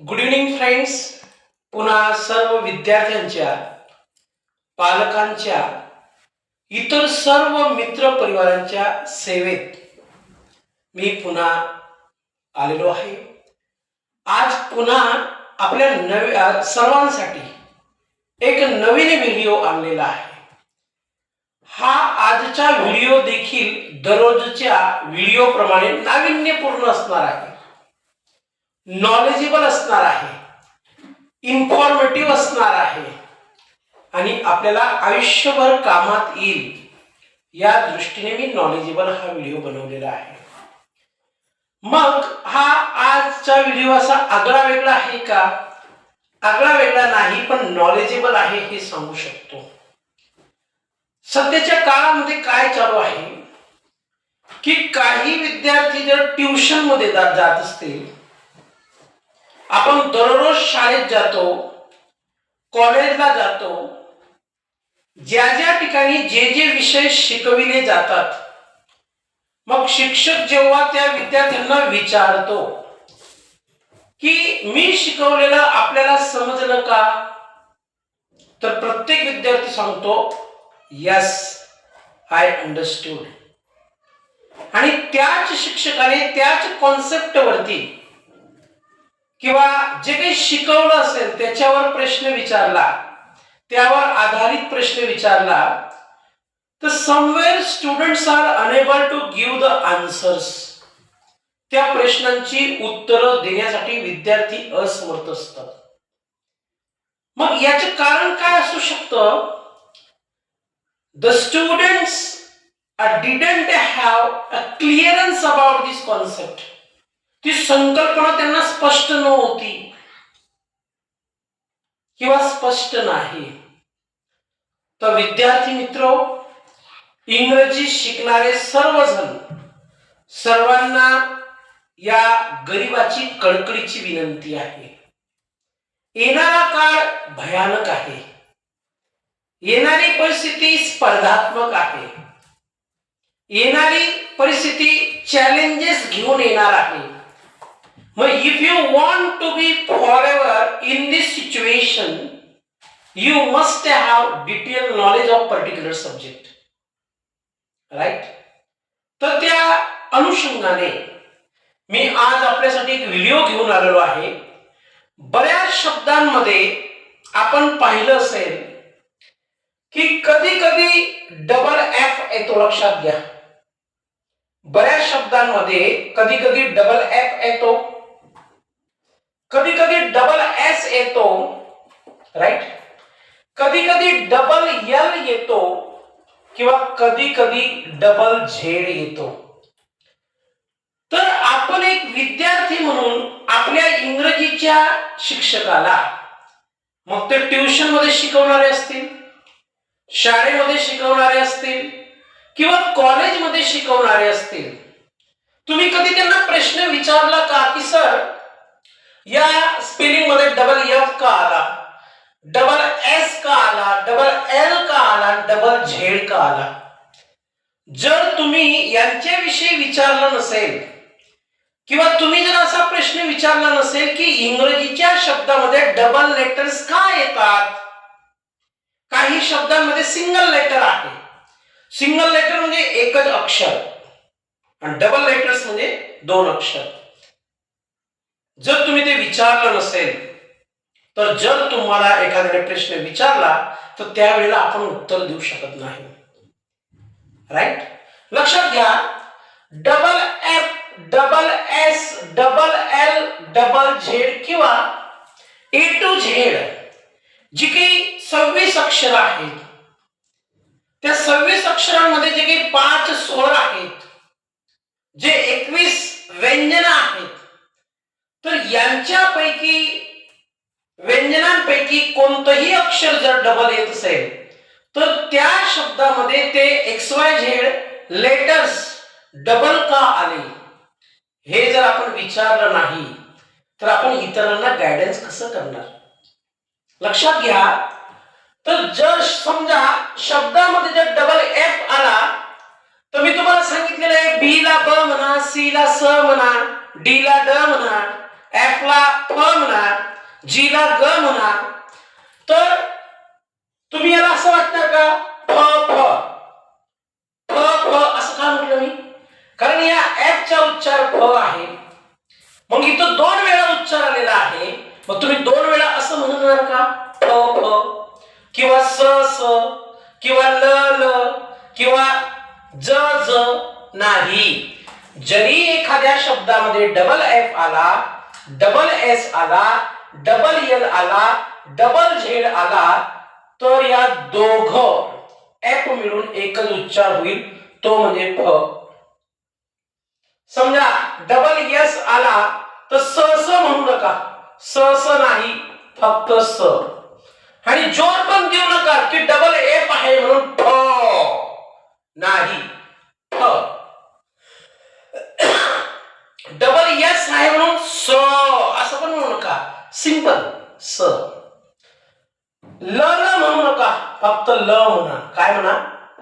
Good evening friends पुन्हा सर्व विद्यार्थ्यांच्या पालकांच्या इतर सर्व मित्र परिवारांच्या सेवेत मी पुन्हा आलेलो आहे. आज पुन्हा आपल्या नव्या सर्वांसाठी एक नवीन व्हिडिओ आणलेला आहे. हा आजचा व्हिडिओ देखील दररोजच्या व्हिडिओ प्रमाणे नाविन्यपूर्ण असणार आहे. नॉलेजेबल असणार आहे. इन्फॉर्मेटिव्ह असणार आहे. आणि आपल्याला आयुष्यभर कामात येईल. या दृष्टीने मी नॉलेजेबल हा व्हिडिओ बनवलेला आहे. मग हा आजचा व्हिडिओ असा आगळा वेगळा आहे का? आगळा वेगळा नाही पण नॉलेजेबल आहे हे सांगू शकतो. सध्याच्या काळामध्ये काय चालू आहे? की काही विद्यार्थी जर ट्युशनमध्ये जात असतील आपण दररोज शाळेत जातो कॉलेजला जातो ज्या ज्या ठिकाणी जे जे विषय शिकविले जातात मग शिक्षक जेव्हा त्या विद्यार्थ्यांना विचारतो की मी शिकवलेलं आपल्याला समजलं का तर प्रत्येक विद्यार्थी सांगतो यस आय अंडरस्टूड आणि त्याच शिक्षकाने त्याच कॉन्सेप्ट वरती किंवा जे काही शिकवलं असेल त्याच्यावर प्रश्न विचारला त्यावर आधारित प्रश्न विचारला तर somewhere students are unable to give the answers त्या प्रश्नांची उत्तरं देण्यासाठी विद्यार्थी असमर्थ असतात. मग याचे कारण काय असू शकतं? The students didn't have a clearance about this concept ती संकल्पना त्यांना स्पष्ट नव्हती. किंवा स्पष्ट नाही. तर विद्यार्थी मित्र इंग्रजी शिकणारे सर्वजण सर्वांना या गरिबाची कळकळीची विनंती आहे. येणारा काळ भयानक आहे. येणारी परिस्थिती स्पर्धात्मक आहे. येणारी परिस्थिती चॅलेंजेस घेऊन येणार आहे. मग if you want to be for ever in this situation you must have detail knowledge of particular subject right तर त्या अनुषंगाने मी आज आपल्यासाठी एक व्हिडिओ घेऊन आलेलो आहे. बऱ्याच शब्दांमध्ये आपण पाहिलं असेल की कधी कधी डबल एफ येतो लक्षात घ्या. बऱ्याच शब्दांमध्ये कधी कधी डबल एफ येतो. कधी कधी डबल एस येतो राईट कधी कधी डबल एल येतो किंवा कधी कधी डबल झेड येतो. तर आपण एक विद्यार्थी म्हणून आपल्या इंग्रजीच्या शिक्षकाला मग ते ट्युशनमध्ये शिकवणारे असतील शाळेमध्ये शिकवणारे असतील किंवा कॉलेजमध्ये शिकवणारे असतील तुम्ही कधी त्यांना प्रश्न विचारला का की सर या स्पेलिंगमध्ये डबल एफ का आला? डबल एस का आला? डबल एल का आला? डबल झेड का आला? जर तुम्ही यांच्याविषयी विचारलं नसेल किंवा तुम्ही जर असा प्रश्न विचारला नसेल की इंग्रजीच्या शब्दामध्ये डबल लेटर्स का येतात? काही शब्दांमध्ये सिंगल लेटर आहे. सिंगल लेटर म्हणजे एकच अक्षर. आणि डबल लेटर्स म्हणजे दोन अक्षर. जर तुम्ही ते विचारलं नसेल तर जर तुम्हाला एखाद्याने प्रश्न विचारला तर त्यावेळेला आपण उत्तर देऊ शकत नाही. राईट लक्षात घ्या double F double S double L double Z किंवा ए टू झेड जी काही सव्वीस अक्षर आहेत त्या सव्वीस अक्षरांमध्ये जे काही पाच स्वर आहेत जे एकवीस व्यंजन आहेत तर यांच्यापैकी व्यंजनांपैकी कोणतंही अक्षर जर डबल येत असेल तर त्या शब्दामध्ये ते X Y Z letters double का आले? हे जर आपण विचारलं नाही तर आपण इतरांना गायडन्स कसं करणार? लक्षात घ्या. तर जर समजा शब्दामध्ये जर डबल एफ आला तर मी तुम्हाला सांगितलेलं आहे बी ला ब म्हणा सी ला स म्हणा डी ला ड म्हणा ऍपला ला फ म्हणा जी ग म्हणा तर तुम्ही याला असं वाटतं का? फ फ. फ फ असं का म्हटलं मी? कारण या ऍपचा उच्चार फ आहे. मग इथं दोन वेळा उच्चार आलेला आहे. मग तुम्ही दोन वेळा असं म्हणणार का? फ फ. किंवा स स. किंवा ल ल. किंवा ज ज. नाही. जरी एखाद्या शब्दामध्ये डबल एफ आला डबल एस आला डबल एल आला डबल झेड आला तर या दोघ एफ मिळून एकच उच्चार होईल. तो म्हणजे फ समजा डबल एस आला तर सहस म्हणू नका. सहस नाही फक्त स. आणि जोर पण देऊ नका की डबल एफ आहे म्हणून फ. नाही फ. डबल एस आहे म्हणून स असं पण म्हणू नका सिंपल स ल ल म्हणू नका फक्त ल म्हणा. काय म्हणा?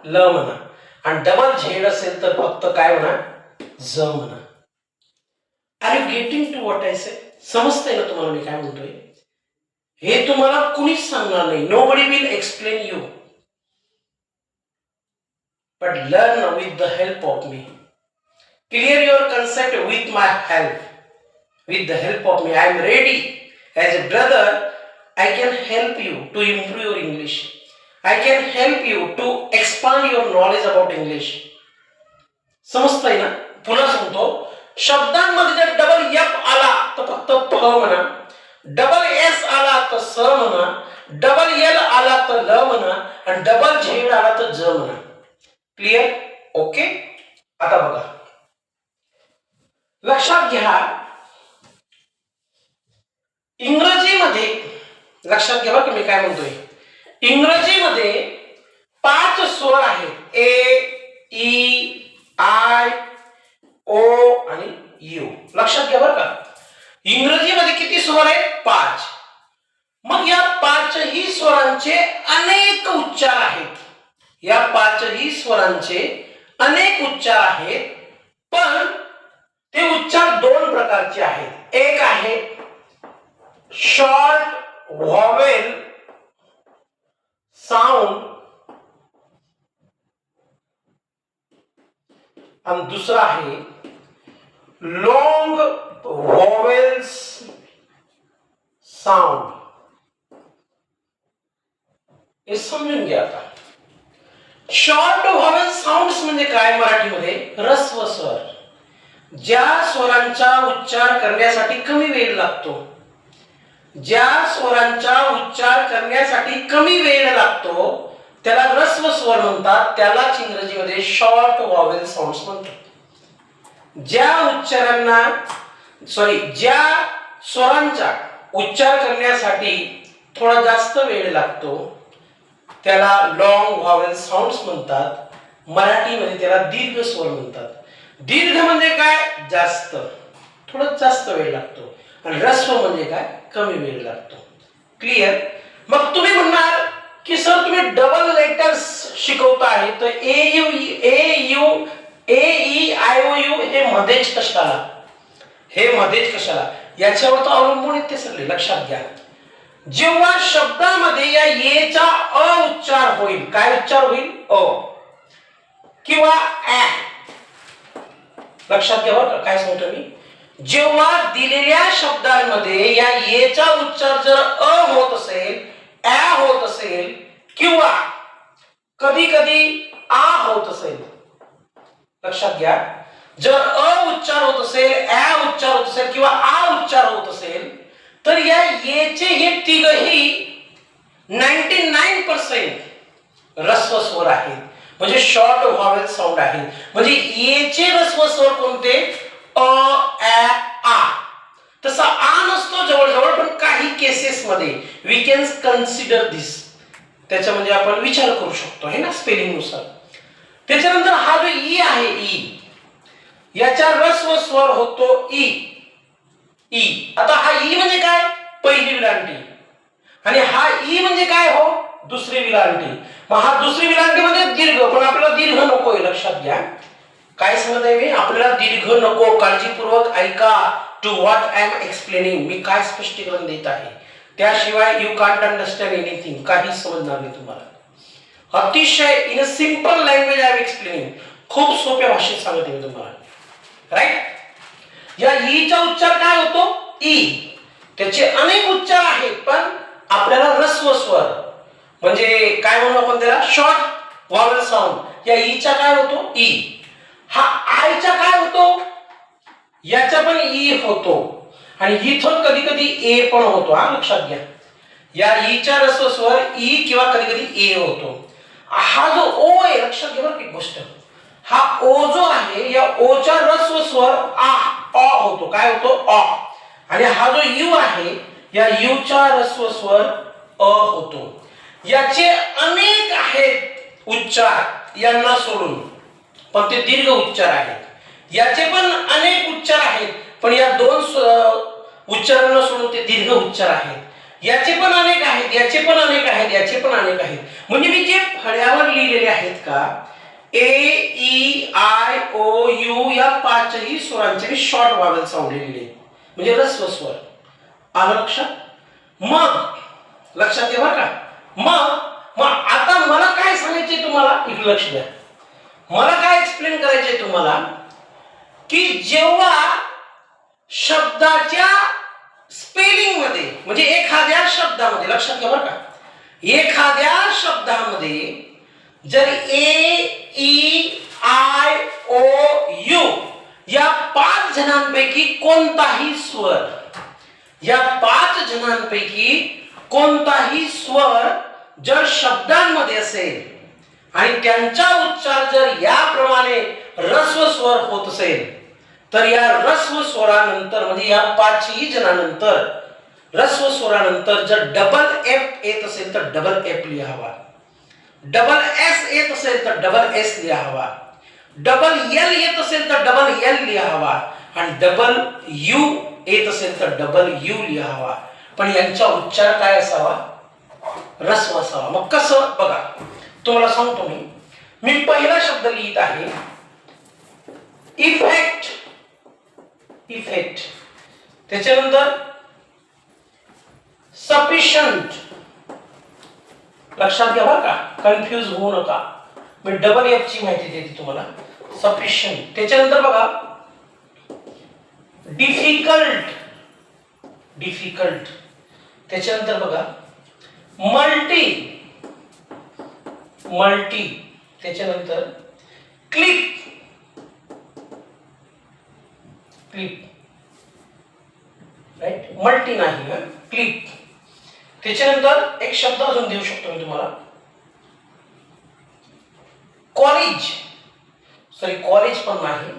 ल म्हणा. आणि डबल झेड असेल तर फक्त काय म्हणा? ज म्हणा. Are you getting to what I say समजतंय ना तुम्हाला मी काय म्हणतोय? हे तुम्हाला कुणीच सांगणार नाही. Nobody will explain you but learn with the help of me clear your concept with my help with the help of me I am ready As a brother I can help you to improve your English I can help you to expand your knowledge about English समजतंय ना? पुन्हा सांगतो. शब्दांमध्ये जर double F आला तर फक्त प म्हणा. डबल एस आला तर स म्हणा. डबल एल आला तर ल म्हणा. आणि डबल झेड आला तर ज म्हणा. क्लिअर ओके आता बघा. लक्षात घ्या इंग्रजीमध्ये लक्षात घ्या बरं मी काय म्हणतोय. इंग्रजीमध्ये पाच स्वर आहेत. ए ई आय ओ आणि यू. लक्षात घ्या बरं का. इंग्रजीमध्ये किती स्वर आहेत? पाच. मग या पाचही स्वरांचे अनेक उच्चार आहेत. या पाचही स्वरांचे अनेक उच्चार आहेत. पण ते उच्चार दोन प्रकारचे आहेत. एक आहे शॉर्ट व्हॉवेल साऊंड आणि दुसरा आहे लॉंग व्हॉवेल्स साऊंड. हे समजून घ्या आता. शॉर्ट व्हॉवेल साऊंड म्हणजे काय मराठीमध्ये? रस्व स्वर ज्या स्वरांचा उच्चार करण्यासाठी कमी वेळ लागतो. ज्या स्वरांचा उच्चार करण्यासाठी कमी वेळ लागतो त्याला रस्व स्वर म्हणतात त्यालाच इंग्रजीमध्ये शॉर्ट व्हॉवेल साऊंड म्हणतात. ज्या उच्चारांना सॉरी ज्या स्वरांचा उच्चार करण्यासाठी थोडा जास्त वेळ लागतो त्याला लॉंग व्हॉवेल साऊंड्स म्हणतात. मराठीमध्ये त्याला दीर्घ स्वर म्हणतात. दीर्घ म्हणजे काय? जास्त. थोडं जास्त वेळ लागतो. आणि रस्व म्हणजे काय? कमी वेळ लागतो. क्लिअर मग तुम्ही म्हणणार की सर तुम्ही डबल लेटर्स शिकवता आहे तर A U A U A E I O U हे मध्येच कशाला? हे मध्येच कशाला? याच्यावर तर अवलंबून येते सगळे लक्षात घ्या. जेव्हा शब्दामध्ये या येचा अ उच्चार होईल काय उच्चार होईल? अ. किंवा ऍ लक्षात घ्या बरं काय सांगतो मी? जेव्हा दिलेल्या शब्दांमध्ये या येचा उच्चार जर अ होत असेल ऍ होत असेल किंवा कधी कधी आ होत असेल. लक्षात घ्या. जर अ उच्चार होत असेल ऍ उच्चार होत असेल किंवा आ उच्चार होत असेल तर या येचे हे तिघही नाईन्टी नाईन पर्सेंट रस्व स्वर आहेत. म्हणजे शॉर्ट व्हॉवेल साऊंड आहे म्हणजे येचे रस्व स्वर कोणते? अ ॲ आ. तसा आ नसतो जवळजवळ पण काही केसेस मध्ये वी कॅन कन्सिडर दिस त्याच्यामध्ये आपण विचार करू शकतो हे ना स्पेलिंगनुसार त्याच्यानंतर हा जो ई आहे ई याचा रस्व स्वर होतो ई. ई. आता हा ई म्हणजे काय? पहिली विलांटी आणि हा ई म्हणजे काय हो? दुसरी विलांटी मग हा दुसरी विलांटी म्हणजे दीर्घ पण आपल्याला दीर्घ नकोय लक्षात घ्या. काय सांगत आहे मी? आपल्याला दीर्घ नको काळजीपूर्वक ऐका. To what I am explaining मी काय स्पष्टीकरण देत आहे? त्याशिवाय यू कांट अंडरस्टँड एनिथिंग काही समजणार नाही तुम्हाला. अतिशय in a simple language I am explaining खूप सोप्या भाषेत सांगते मी तुम्हाला. राईट या ईचा उच्चार काय होतो? ई. त्याचे अनेक उच्चार आहेत पण आपल्याला रस्व स्वर म्हणजे काय म्हणू आपण त्याला? शॉर्ट व्हॉवेल साऊंड या ईचा काय होतो? ई. हा आयचा काय होतो? याचा पण ई होतो. आणि इथून कधी कधी ए पण होतो. हा लक्षात घ्या. या ईच्या रस्व स्वर ई किंवा कधी कधी ए होतो. हा जो ओ आहे लक्षात घ्या बरं एक गोष्ट. हा ओ जो आहे या ओच्या रस्व स्वर आ अ होतो. काय होतो? अ. आणि हा जो यू आहे या यूचा रस्व स्वर अ होतो. याचे अनेक आहेत उच्चार यांना सोडून. पण ते दीर्घ उच्चार आहेत. याचे पण अनेक उच्चार आहेत पण या दोन उच्चारांना सोडून ते दीर्घ उच्चार आहेत. याचे पण अनेक आहेत याचे पण अनेक आहेत याचे पण अनेक आहेत. म्हणजे मी जे फळ्यावर लिहिलेले आहेत का A E I O U या पाचही स्वरांचे मी शॉर्ट वावेल सावडलेले आहेत. म्हणजे रस्व स्वर. आलं लक्षात? मग लक्षात येवा का? मग मग आता मला काय सांगायचे तुम्हाला? इकडे लक्ष द्या. मला काय एक्सप्लेन करायचंय तुम्हाला? की जेव्हा शब्दाच्या स्पेलिंगमध्ये म्हणजे एखाद्या शब्दामध्ये लक्षात घ्या बरं का एखाद्या शब्दामध्ये जर A E I O U या पाच जणांपैकी कोणताही स्वर या पाच जणांपैकी कोणताही स्वर जर शब्दांमध्ये असेल आणि त्यांचा उच्चार जर याप्रमाणे रस्व स्वर होत असेल तर या रस्व स्वरानंतर म्हणजे या पाचही जणांनंतर रस्व स्वरानंतर जर डबल एफ येत असेल तर डबल एफ लिहावा. डबल एस येत असेल तर डबल एस लिहावा. डबल एल येत असेल तर डबल एल लिहावा. आणि डबल यू येत असेल तर डबल यू लिहावा. पण यांचा उच्चार काय असावा? रस्व असावा. मग कसं? बघा. तुम्हाला सांगतो मी. मी पहिला शब्द लिहित आहे इफेक्ट इफेक्ट त्याच्यानंतर सफिशंट लक्षात घ्या बरं का कन्फ्यूज होऊ नका. मी डबल एफ ची माहिती देते तुम्हाला. सफिशंट त्याच्यानंतर बघा डिफिकल्ट डिफिकल्ट त्याच्यानंतर बघा मल्टी मल्टी. त्याच्यानंतर क्लिक. क्लिक. राईट मल्टी नाही क्लिक. त्याच्यानंतर एक शब्द अजून देऊ शकतो मी तुम्हाला. कॉलेज. सॉरी कॉलेज पण नाही.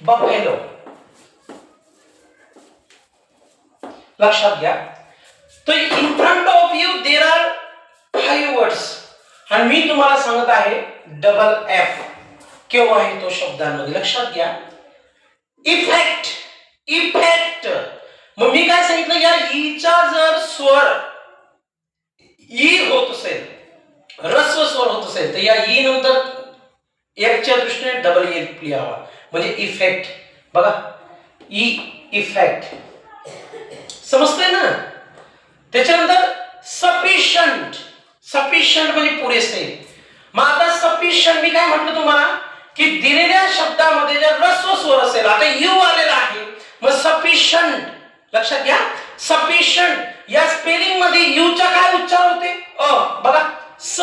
बफेलो लक्षात घ्या. तर in front of you there are five words आणि मी तुम्हाला सांगत आहे डबल एफ केव्हा आहे तो शब्दांमध्ये? लक्षात घ्या. इफेक्ट इफेक्ट मग मी काय सांगितलं? या ईचा जर स्वर ई होत असेल रस्व स्वर होत असेल तर या ई नंतर एकच्या दृष्टीने डबल ए लिहावा. म्हणजे इफेक्ट बघा. E ई इफेक्ट समजतंय ना? त्याच्यानंतर सफिशंट सफिशंट म्हणजे पुरेसे. मग आता सफिशंट मी काय म्हटलं तुम्हाला? की दिलेल्या शब्दामध्ये जर रस्व स्वर असेल आता यू आलेला आहे मग सफिशंट लक्षात घ्या सफिशंट या स्पेलिंगमध्ये यूचा काय उच्चार होते? अ बघा स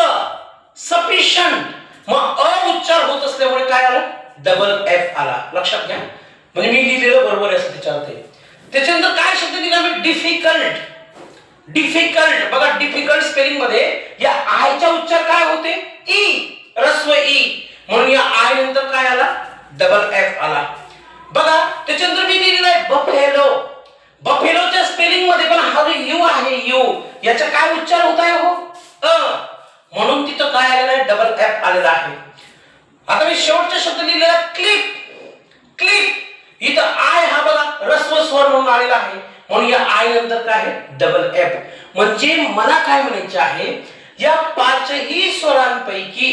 सफिशंट मग अ उच्चार होत असल्यामुळे काय आलं? डबल एफ आला. लक्षात घ्या. म्हणजे मी लिहिलेलं बरोबर असं त्याच्यावर ते त्याच्यानंतर काय शब्द दिला? मी डिफिकल्ट डिफिकल्ट बघा डिफिकल्ट स्पेलिंगमध्ये या आयचा उच्चार काय होते? ई रस्व ई म्हणून या आय नंतर काय आला? डबल एफ आला. बघा त्याच्यानंतर मी लिहिलेलं आहे बफेलो बफेलोच्या स्पेलिंगमध्ये पण हा जो यू आहे यू याचा काय उच्चार होत आहे हो? अ. म्हणून तिथं काय आलेलं आहे? डबल एफ आलेला आहे. आता मी शेवटचा शब्द लिहिलेला क्लिक क्लिक इथं आय हा बघा रस्व स्वर म्हणून आलेला आहे. म्हणून या आय नंतर काय आहे डबल एफ म्हणजे मला काय म्हणायचे आहे या पाचही स्वरांपैकी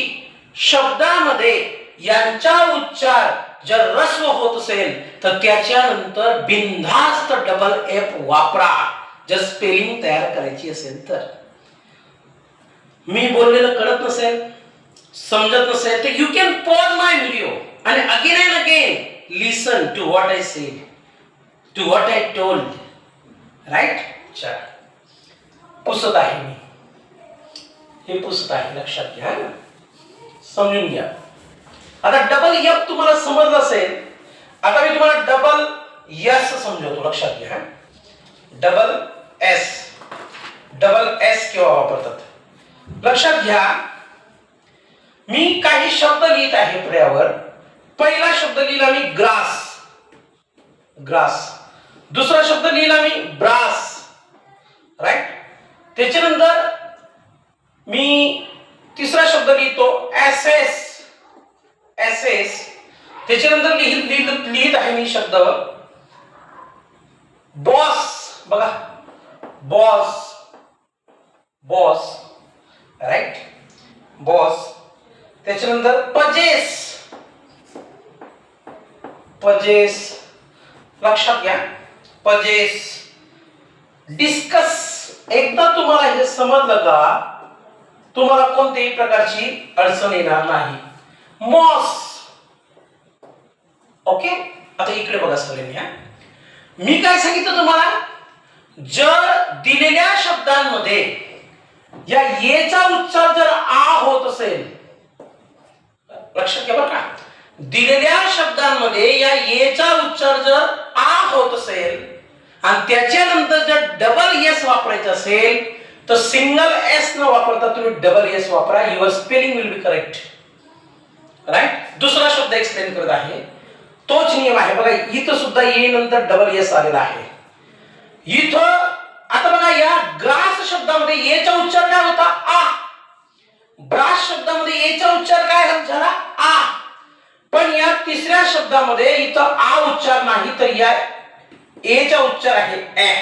शब्दामध्ये यांचा उच्चार जर रस्व होत असेल तर त्याच्यानंतर बिनधास्त डबल एफ वापरा. जर स्पेलिंग तयार करायची असेल तर. मी बोललेलं कळत नसेल समजत नसेल तर you can pause my video आणि again and again listen to what I say to what I told right अच्छा पुसत आहे मी. हे पुसत आहे लक्षात घ्या समजून घ्या. आता डबल एफ तुम्हाला समजलं असेल आता मी तुम्हाला डबल यस समजवतो लक्षात घ्या डबल एस डबल एस केव्हा वापरतात? लक्षात घ्या. मी काही शब्द लिहित आहे पर्यावर. पहिला शब्द लिहिला मी ग्रास. ग्रास. दुसरा शब्द लिहिला मी ब्रास. राईट त्याच्यानंतर मी तिसरा शब्द लिहितो एस एस एस एस त्याच्यानंतर लिहित लिहित लिहित आहे मी शब्द. बॉस बघा. बॉस बॉस राईट बॉस त्याच्यानंतर पजेस. पजेस. लक्षात घ्या. पजेस डिस्कस एकदा तुम्हाला हे समजलं का तुम्हाला कोणत्याही प्रकारची अडचण येणार नाही. मॉस ओके आता इकडे बघा सगळ्यांनी हा. मी काय सांगितलं तुम्हाला? जर दिलेल्या शब्दांमध्ये या येचा उच्चार जर आ होत असेल लक्षात घ्या बरं का. दिलेल्या शब्दांमध्ये या येचा उच्चार जर आ होत असेल आणि त्याच्यानंतर जर डबल एस वापरायचं असेल तर सिंगल एस न वापरता तुम्ही डबल एस वापरा. Your spelling will be correct right दुसरा शब्द एक्सप्लेन करत आहे. तोच नियम आहे. बघा इथं सुद्धा ये नंतर डबल एस आलेला आहे. इथं आता बघा या ग्रास शब्दामध्ये एचा उच्चार काय होता? आ. ब्रास शब्दामध्ये एचा उच्चार काय झाला? आ. पण या तिसऱ्या शब्दामध्ये इथं आ उच्चार नाही तर या ए चा उच्चार आहे ए.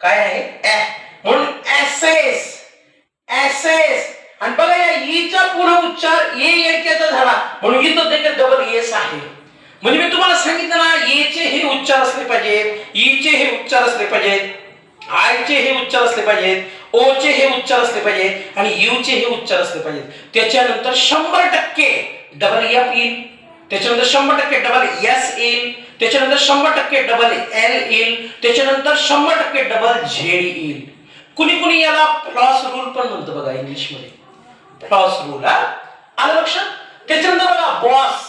काय आहे? ए. म्हणून एस एस एस एस आणि बघा या e ईचा पुन्हा उच्चार ए याच्याचा झाला. म्हणून e इथं देखील डबल एस आहे. म्हणजे मी तुम्हाला सांगितलं ना एचे हे उच्चार असले पाहिजेत e ईचे हे उच्चार असले पाहिजेत आयचे हे उच्चार असले पाहिजेत ओचे हे उच्चार असले पाहिजेत आणि यूचे हे उच्चार असले पाहिजेत. त्याच्यानंतर शंभर टक्के डबल एफ येईल त्याच्यानंतर शंभर टक्के डबल एस येईल त्याच्यानंतर शंभर टक्के डबल एल येईल त्याच्यानंतर शंभर टक्के डबल झेड येईल कुणी कुणी याला फ्लॉस रूल पण म्हणतो बघा इंग्लिशमध्ये. प्लॉस फ्लॉस रूल हा? आलं लक्षात? त्याच्यानंतर बघा बॉस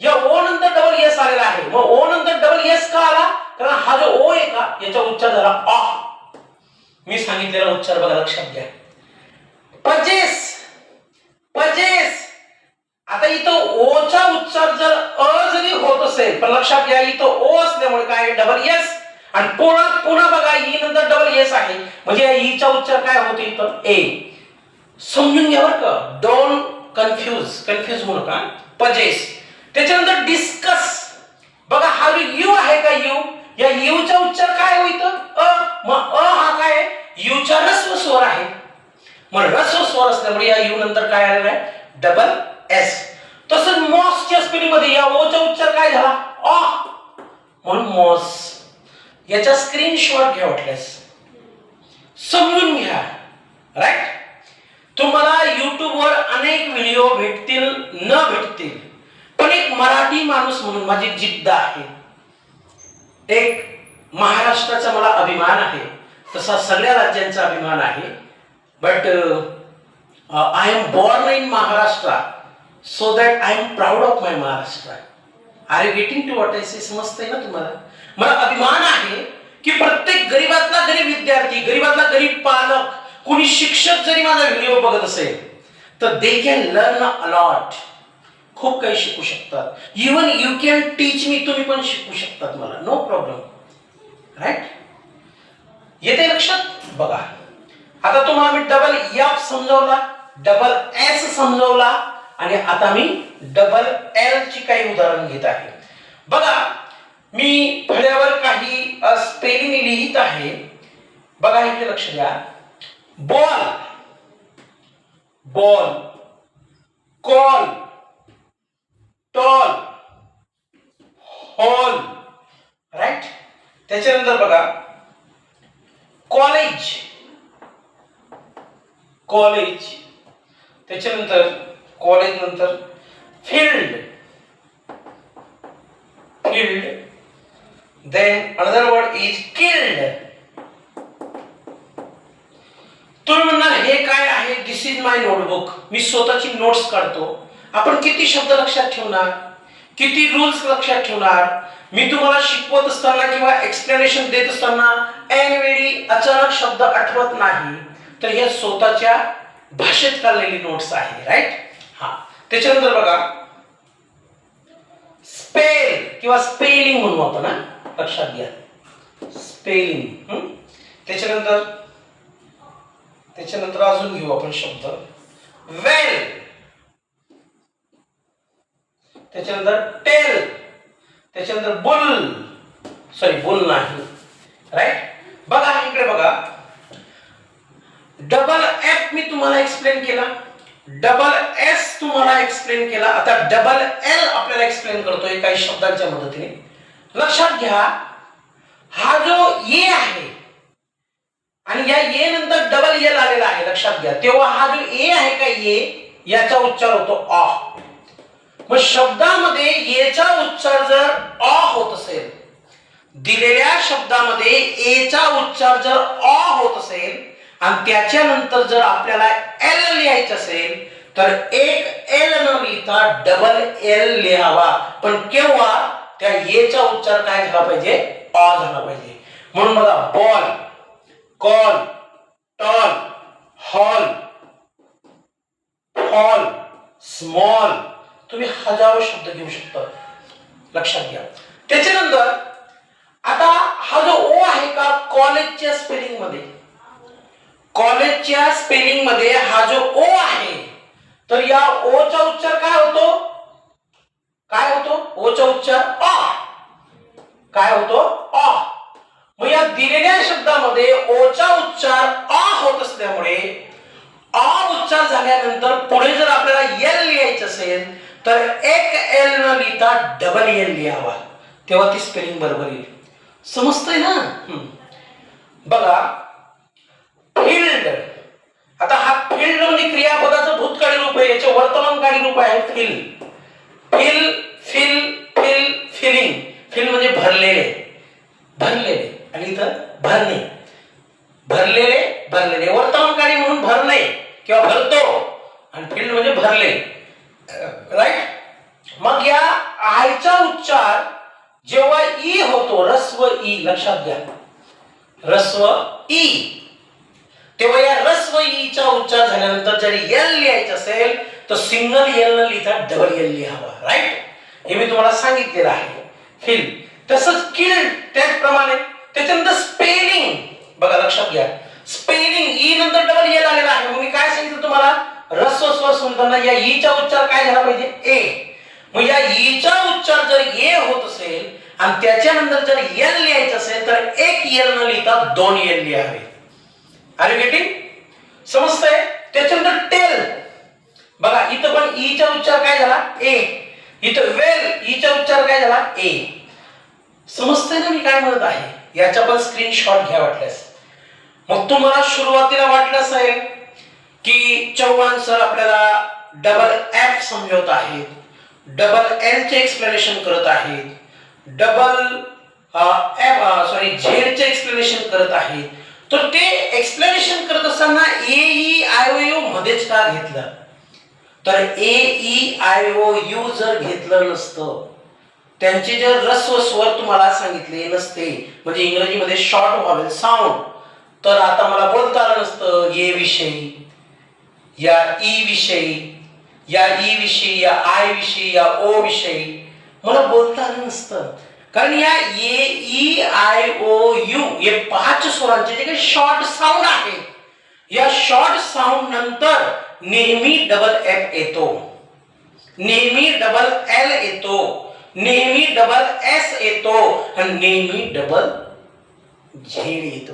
या ओ नंतर डबल एस आलेला आहे. मग ओ नंतर डबल एस का आला? कारण हा जो ओ आहे का याचा उच्चार झाला ऑ मी सांगितलेला उच्चार बघा लक्षात घ्या. पजेस. पजेस. आता इथं ओचा उच्चार जर अ जरी होत असेल पण लक्षात घ्या इथं ओ असल्यामुळे काय डबल एस आणि पुन्हा पुन्हा बघा ई नंतर डबल एस आहे. म्हणजे या e ईचा उच्चार काय होतो इथं? ए समजून घ्या बरं का. डोंट कन्फ्यूज कन्फ्यूज होऊ नका. पजेस त्याच्यानंतर डिस्कस बघा हा यू आहे का यू या यूचा उच्चार काय होईल अ. मग अ हा काय यूचा रस्व स्वर आहे. मग रस्व स्वर असल्यामुळे या यू नंतर काय आलेला आहे? डबल एस तसंच मॉसच्या स्पेलिंगमध्ये या ओचा उच्चार काय झाला? ऑ म्हणून मॉस. याचा स्क्रीनशॉट घ्या वाटल्यास. समजून घ्या. राईट तुम्हाला युट्यूबवर अनेक व्हिडिओ भेटतील न भेटतील. पण एक मराठी माणूस म्हणून माझी जिद्द आहे. एक महाराष्ट्राचा मला अभिमान आहे. तसा सगळ्या राज्यांचा अभिमान आहे. But I am born in Maharashtra so that I am proud of my Maharashtra are you getting to what I say समजतंय ना तुम्हाला? मला अभिमान आहे की प्रत्येक गरीबातला गरीब विद्यार्थी गरीबातला गरीब पालक कोणी शिक्षक जरी माझा व्हिडिओ बघत असेल तर दे कॅन लर्न अलॉट खूप काही शिकू शकतात. Even you can teach me तुम्ही पण शिकू शकतात मला. नो प्रॉब्लेम राईट येते लक्षात? बघा. आता तुम्हाला मी डबल एफ समजवला. डबल एस समजवला. आणि आता मी डबल एल ची काही उदाहरण घेत आहे. बघा मी फळ्यावर काही स्पेलिंग लिहित आहे. बघा इकडे लक्ष द्या. Ball ball call tall hall right त्याच्यानंतर बघा. कॉलेज कॉलेज त्याच्यानंतर कॉलेज नंतर field. Field. Then another word is killed तुम्ही म्हणणार हे काय आहे? दिस इज माय नोटबुक मी स्वतःची नोट्स काढतो. आपण किती शब्द लक्षात ठेवणार? किती रूल्स लक्षात ठेवणार? मी तुम्हाला शिकवत असताना किंवा एक्सप्लेनेशन देत असताना ऐनवेळी अचानक शब्द आठवत नाही. तर हे स्वतःच्या भाषेत काढलेली नोट्स आहे राईट हा. त्याच्यानंतर बघा स्पेल किंवा स्पेलिंग म्हणू आपण हा. लक्षात घ्या. स्पेलिंग त्याच्यानंतर त्याच्यानंतर अजून घेऊ आपण शब्द. वेल त्याच्यानंतर टेल त्याच्यानंतर बुल सॉरी बुल नाही. राईट बघा इकडे बघा. डबल एफ मी तुम्हाला एक्सप्लेन केला. डबल एस तुम्हाला एक्सप्लेन केला. आता डबल एल आपल्याला एक्सप्लेन करतोय काही शब्दांच्या मदतीने. लक्षात घ्या हा जो ए आहे आणि या ए नंतर डबल एल आलेला आहे लक्षात घ्या. तेव्हा हा जो ए आहे का ए याचा उच्चार होतो अ. मग शब्दामध्ये एचा उच्चार जर अ होत असेल दिलेल्या शब्दामध्ये एचा उच्चार जर अ होत असेल आणि त्याच्यानंतर जर आपल्याला एल लिहायचं असेल तर एक एल न लिहिता डबल एल लिहावा. पण केव्हा? त्या एचा उच्चार काय झाला पाहिजे? अ झाला पाहिजे. म्हणून बघा ball call tall hall hall small तुम्ही हजारो शब्द घेऊ शकता. लक्षात घ्या. त्याच्यानंतर आता हा जो ओ आहे का कॉलेजच्या स्पेलिंगमध्ये? कॉलेजच्या स्पेलिंगमध्ये हा जो ओ आहे तर या ओचा उच्चार काय होतो? काय होतो? ओचा उच्चार अ. काय होतो? अ. मग या दिलेल्या शब्दामध्ये ओचा उच्चार अ होत असल्यामुळे अ उच्चार झाल्यानंतर पुढे जर आपल्याला एल लिहायचं असेल तर एक एल न लिहिता डबल एल लिहावा. तेव्हा ती स्पेलिंग बरोबर येईल. समजतंय ना? हम्म. बघा फील्ड. आता हा फील्ड म्हणजे क्रियापदाचं भूतकाळी रूप आहे याचे वर्तमानकाळी रूप आहे fill fill fill fill filling. Fill म्हणजे भरलेले. भरलेले. आणि इथं भरणे. भरलेले भरलेले. वर्तमानकाळी म्हणून भरणे किंवा भरतो. आणि फिल्ड म्हणजे भरले. राईट मग या आयचा उच्चार जेव्हा ई होतो रस्व ई लक्षात घ्या. रस्व ई. तेव्हा या रस्व ईचा उच्चार झाल्यानंतर जर एल लिहायचं असेल तर सिंगल एल न लिहिता डबल एल लिहावा राईट हे मी तुम्हाला सांगितलेलं आहे. फिल तसंच किल त्याचप्रमाणे त्याच्यानंतर स्पेलिंग बघा लक्षात घ्या. स्पेलिंग ई e नंतर डबल एल आलेला आहे. मग मी काय सांगितलं तुम्हाला? रस्व स्व सुनताना या e ईचा उच्चार काय झाला पाहिजे? ए मग या e ईचा उच्चार जर ए होत असेल आणि त्याच्यानंतर जर एल लिहायचं असेल तर एक एल न लिहिता दोन एल लिहावे. आर गेटिंग समजतंय? त्याच्यानंतर टेल बघा इथं पण ईचा उच्चार काय झाला? ए इथं वेल ईचा उच्चार काय झाला? ए समजतंय ना मी काय म्हणत आहे? याच्या पण स्क्रीनशॉट घ्या वाटल्यास. मग तुम्हाला सुरुवातीला वाटलं असेल की चव्हाण सर आपल्याला डबल एफ समजवत आहेत डबल एल चे एक्सप्लेनेशन करत आहेत डबल एफ सॉरी झेडचे एक्सप्लेनेशन करत आहेत तर ते एक्सप्लेनेशन करत असताना A E I O U मध्येच का घेतलं? तर A E I O U जर घेतलं नसतं त्यांचे जे रस्व स्वर तुम्हाला सांगितले नसते. म्हणजे इंग्रजीमध्ये शॉर्ट व्हावेल साऊंड तर आता मला बोलता आलं नसतं ए विषयी या ई विषयी या ई विषयी या आय विषयी या ओ विषयी. मला बोलता आलं नसतं. कारण या A E I O U हे पाच स्वरांचे जे काही शॉर्ट साऊंड आहेत या शॉर्ट साऊंड नंतर नेहमी डबल एफ येतो. नेहमी डबल एल येतो. नेहमी डबल एस येतो. आणि नेहमी डबल झेड येतो.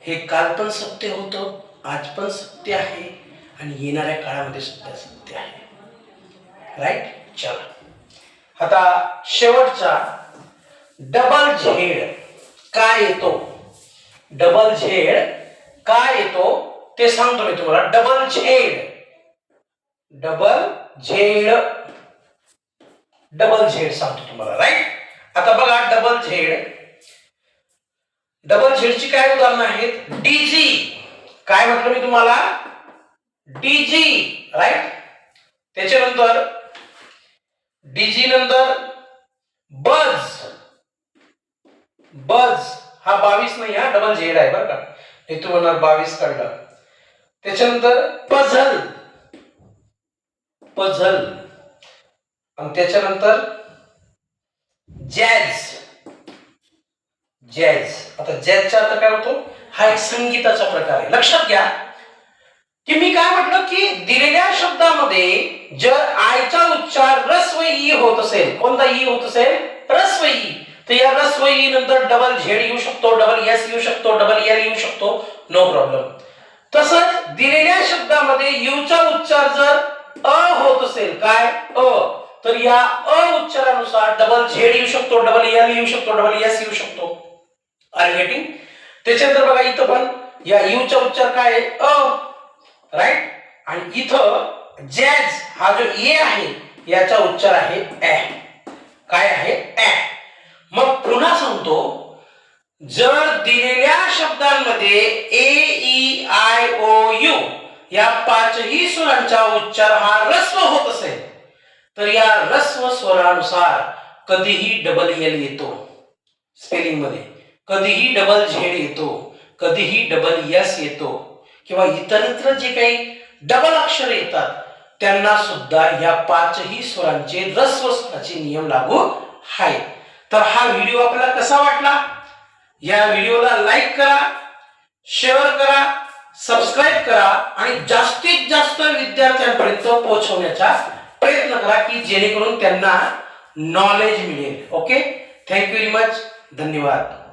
हे काल पण सत्य होतं आज पण सत्य आहे आणि येणाऱ्या काळामध्ये सुद्धा सत्य आहे. राईट चला. आता शेवटचा डबल झेड काय येतो? डबल झेड काय येतो? ते सांगतो मी तुम्हाला. Double Z double Z double Z सांगतो तुम्हाला. राईट आता बघा डबल झेड डबल झेडची काय उदाहरणं आहेत? डीजी काय म्हटलं मी तुम्हाला? डीजी राईट त्याच्यानंतर डीजी नंतर बज. बज हा बावीस नाही हा डबल झेड आहे बरं का. हे तू म्हणणार बावीस काढलं त्याच्यानंतर पझल. पझल. आणि त्याच्यानंतर जॅझ. जॅज आता जॅजचा अर्थ काय होतो? हा एक संगीताचा प्रकार आहे. लक्षात घ्या. की मी काय म्हटलं की दिलेल्या शब्दामध्ये जर आयचा उच्चार रस्व ई होत असेल कोणता ई होत असेल? रस्व ई तर या रस्व ई नंतर डबल झेड येऊ शकतो डबल एस येऊ शकतो डबल एल येऊ शकतो. नो प्रॉब्लेम तसंच दिलेल्या शब्दामध्ये यूचा उच्चार जर अ होत असेल काय? अ. तर या अ उच्चारानुसार डबल झेड येऊ शकतो डबल एल येऊ शकतो डबल एस येऊ शकतो. आर गेटिंग त्याच्यानंतर बघा इथं पण या यूचा उच्चार काय आहे? अ. राईट आणि इथं जॅज हा जो ए आहे याचा उच्चार आहे ऍ काय आहे? ए. मग पुन्हा सांगतो जर दिलेल्या शब्दांमध्ये A E I O U या पाचही स्वरांचा उच्चार हा रस्व होत असेल तर या रस्व स्वरानुसार कधीही डबल एल येतो. स्पेलिंगमध्ये. कधीही डबल झेड येतो. कधीही डबल यस येतो. किंवा इतरत्र जे काही डबल अक्षर येतात त्यांना सुद्धा या पाचही स्वरांचे रस्व नियम लागू आहेत. तर हा व्हिडिओ आपल्याला कसा वाटला? या व्हिडिओला लाईक करा शेअर करा सबस्क्राईब करा आणि जास्तीत जास्त विद्यार्थ्यांपर्यंत पोहोचवण्याचा प्रयत्न करा की जेणेकरून त्यांना नॉलेज मिळेल. ओके थँक्यू व्हेरी मच धन्यवाद.